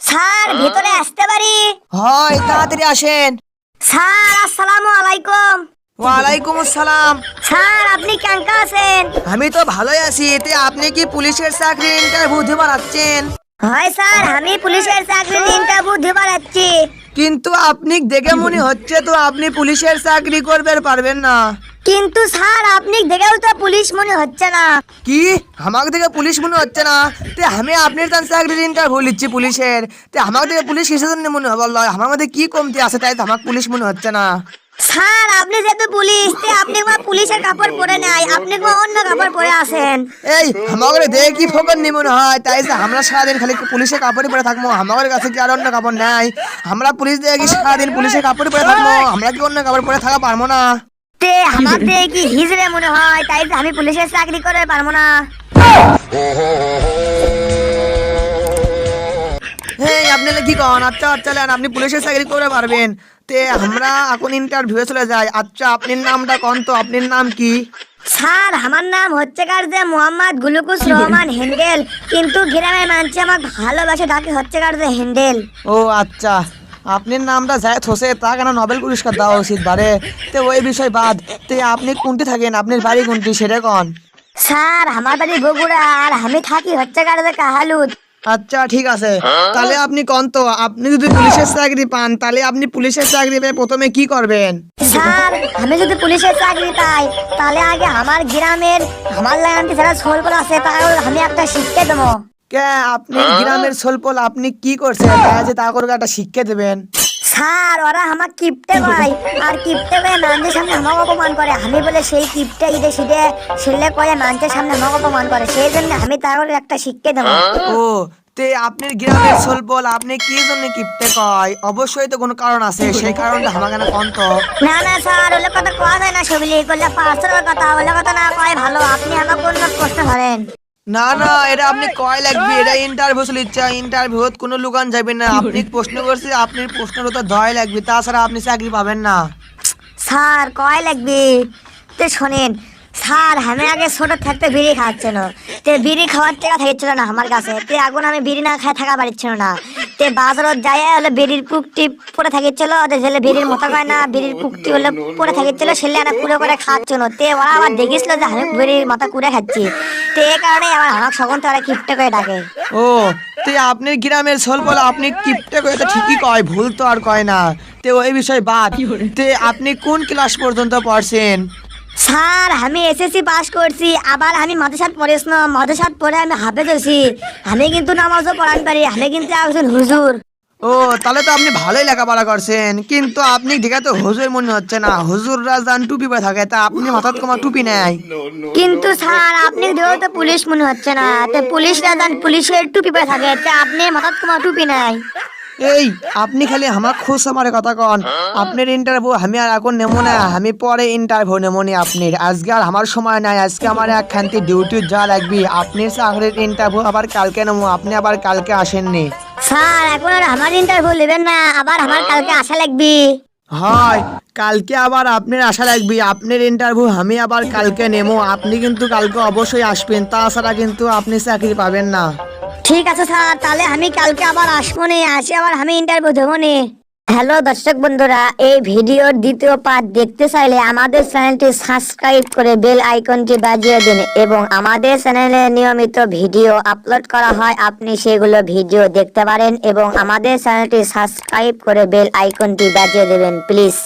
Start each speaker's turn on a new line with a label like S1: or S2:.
S1: Sir ভিতরে আসতে পারি?
S2: হয় তাড়াতাড়ি আসেন।
S1: স্যার আসসালামু আলাইকুম।
S2: ওয়ালাইকুম আসসালাম।
S1: স্যার আপনি কেঙ্কা আছেন?
S2: আমি তো ভালোই আছি এতে আপনি কি পুলিশের চাকরি ইন্টারভিউ দিতে পারছেন
S1: হয় স্যার আমি পুলিশের চাকরির ইন্টারভিউ দিবার যাচ্ছি
S2: কিন্তু আপনি দেখে মনে হচ্ছে তো আপনি পুলিশের চাকরি করবে পারবেন না।
S1: কিন্তু স্যার আপনি দেখেও তো পুলিশ মনে হচ্ছে না।
S2: কি? আমাকে দেখে পুলিশ মনে হচ্ছে না? তে আমি আপনার তার চাকরির ইন্টারভিউ লিখছি পুলিশের। তে আমাকে দেখে পুলিশ কিসের জন্য মনে হবে বলল আমার মধ্যে কি কমতি আছে তাই তো আমাকে পুলিশ মনে হচ্ছে না।
S1: স্যার আপনি যেহেতু পুলিশ তে আপনি কোনো পুলিশের কাপড় পরে নাই আপনি কোনো অন্য কাপড় পরে আছেন
S2: এই আমাকে দেখে কি ফোকর নি মনে হয়। তাই যে আমরা সারাদিন খালি পুলিশের কাপড়ই পরে থাকব। আমাদের কাছে কি আর অন্য কাপড় নাই? আমরা পুলিশ দেখে কি সারাদিন পুলিশের কাপড়ই পরে থাকব। আমরা কি অন্য কাপড় পরে থাকা পারব না?
S1: তে আমার কি হিজড়ে মনে হয়? তাই আমি পুলিশের চাকরি করে পারব না।
S2: আপনি কি কন? আচ্ছা আচ্ছা লেন, আপনি পুলিশের চাকরি করে পারবেন। তে আমরা এখন ইন্টারভিউ চলে যাই। আচ্ছা আপনার নামটা কন তো? আপনার নাম কি?
S1: স্যার আমার নাম হচ্ছে কার যে মোহাম্মদ গুলুকুস রহমান হেন্ডেল। কিন্তু গ্রামের মানুষ আমার ভালোবাসে ডাকে হচ্ছে কার যে হেন্ডেল।
S2: ও আচ্ছা। আপনার নামটা জায়দ হোসে তা কেন নোবেল পুরস্কার দেওয়া উচিত বারে? তে ওই বিষয় বাদ। তে আপনি কোনটি থাকেন? আপনার বাড়ি কোনটি? সেটা কন?
S1: স্যার আমার বাড়ি বগুড়া আর আমি থাকি হচ্ছে কার কাহালুদ
S2: আচ্ছা ঠিক আছে। তাহলে আপনি কন তো? আপনি যদি পুলিশের চাকরি পান তাহলে আপনি পুলিশের চাকরি পেয়ে প্রথমে কি করবেন?
S1: স্যার আমি যদি পুলিশের চাকরি পাই তাহলে আগে আমার গ্রামের আমার লাগানটি যারা আছে তাও আমি একটা শিক্ষা দেবো।
S2: কে আপনি গ্রামের সোলপল আপনি কি করছেন? তাই যে তা করে একটা শিক্ষা দেবেন।
S1: স্যার ওরা আমার কিপটে কয় আর কিপটে কয়ে মানুষের সামনে আমাকে অপমান করে। আমি বলে সেই কিপটে ইদে সিদে ছেলে কয়ে মানুষের সামনে আমাকে অপমান করে। সেই জন্য আমি তার একটা শিক্ষা দেবো।
S2: ও তে আপনার গ্রামের সোলপল আপনি কি জন্য কিপটে কয়? অবশ্যই তো কোনো কারণ আছে। সেই কারণটা আমাকে না কন তো
S1: না না স্যার ওগুলো কথা কোয়া যায় না সেগুলি। করলে পার্সোনাল কথা ওগুলো কথা না কয় ভালো। আপনি আমাকে অন্য প্রশ্ন ধরেন
S2: না না এটা আপনি কয় লাগবে? এটা ইন্টারভিউ চলিচ্ছে ইন্টারভিউ কোনো লুকান যাবে না। আপনি প্রশ্ন করছে আপনি প্রশ্নের উত্তর দয় লাগবে তাছাড়া আপনি চাকরি পাবেন না।
S1: স্যার কয় লাগবে? তে শোনেন স্যার আমি আগে ছোট থাকতে বিড়ি খাওয়াচ্ছিল তে বিড়ি খাওয়ার টাকা থাকছিল না আমার কাছে। তে এখন আমি বিড়ি না খাই থাকা পারছিল না। তে বাজারত যায় হলে বিড়ির পুকটি পরে থাকিছিল ছেলে বিড়ির মতো কয় না বিড়ির পুকটি হলে পরে থাকিছিল ছেলে না কুড়ে করে খাচ্ছিল তে ওরা আবার দেখিছিল যে আমি বিড়ির মাথা কুড়ে খাচ্ছি। তে এই কারণে আমার হাঁক সখন তারা কিপটে করে ডাকে।
S2: ও তে আপনি গ্রামের সোলপল আপনি কিপটে করে তো ঠিকই কয় ভুল তো আর কয় না। তে ওই বিষয় বাদ। তে আপনি কোন ক্লাস পর্যন্ত পড়ছেন?
S1: স্যার আমি এসএসসি পাস করছি। আবার আমি মাদ্রাসাত পড়েছি না। মাদ্রাসাত পড়ে আমি হাফেজ হয়েছি। আমি কিন্তু নামাজও পড়ান পারি। আমি কিন্তু একজন হুজুর।
S2: ও তাহলে তো আপনি ভালোই লেখাপড়া করছেন। কিন্তু আপনি দেখে তো হুজুর মনে হচ্ছে না। হুজুর রাজান টুপি পরে থাকে তা আপনি মাথাত কমা টুপি নেয়
S1: কিন্তু স্যার আপনি ধরো তো পুলিশ মনে হচ্ছে না। তো পুলিশ রাজান পুলিশের টুপি পরে থাকে তো আপনি মাথাত কমা টুপি নাই।
S2: এই আপনি খালি আমার খোঁজ আমার কথা কন। আপনার ইন্টারভিউ আমি আর এখন নেব না। আমি পরে ইন্টারভিউ নেব নি আপনার। আজকে আর আমার সময় নাই। আজকে আমার এক খান্তি ডিউটি যা লাগবে। আপনি চাকরির ইন্টারভিউ আবার কালকে নেব আপনি আবার কালকে আসেননি
S1: স্যার এখন আর আমার ইন্টারভিউ নেবেন না। আবার আমার কালকে আসা লাগবে।
S2: হয় কালকে আবার আপনার আশা লাগবে। আপনার ইন্টারভিউ আমি আবার কালকে নেব আপনি কিন্তু কালকে অবশ্যই আসবেন। তাছাড়া কিন্তু আপনি চাকরি পাবেন না।
S1: ঠিক আছে স্যার, তাহলে আমি কালকে আবার আসব নি, আসি আবার আমি ইন্টারভিউ দেবো নি। হ্যালো দর্শক বন্ধুরা, এই ভিডিওর দ্বিতীয় পার্ট দেখতে চাইলে আমাদের চ্যানেলটি সাবস্ক্রাইব করে বেল আইকনটি বাজিয়ে দিন এবং আমাদের চ্যানেলে নিয়মিত ভিডিও আপলোড করা হয়, আপনি সেগুলো ভিডিও দেখতে পারেন এবং আমাদের চ্যানেলটি সাবস্ক্রাইব করে বেল আইকনটি বাজিয়ে দেবেন প্লিজ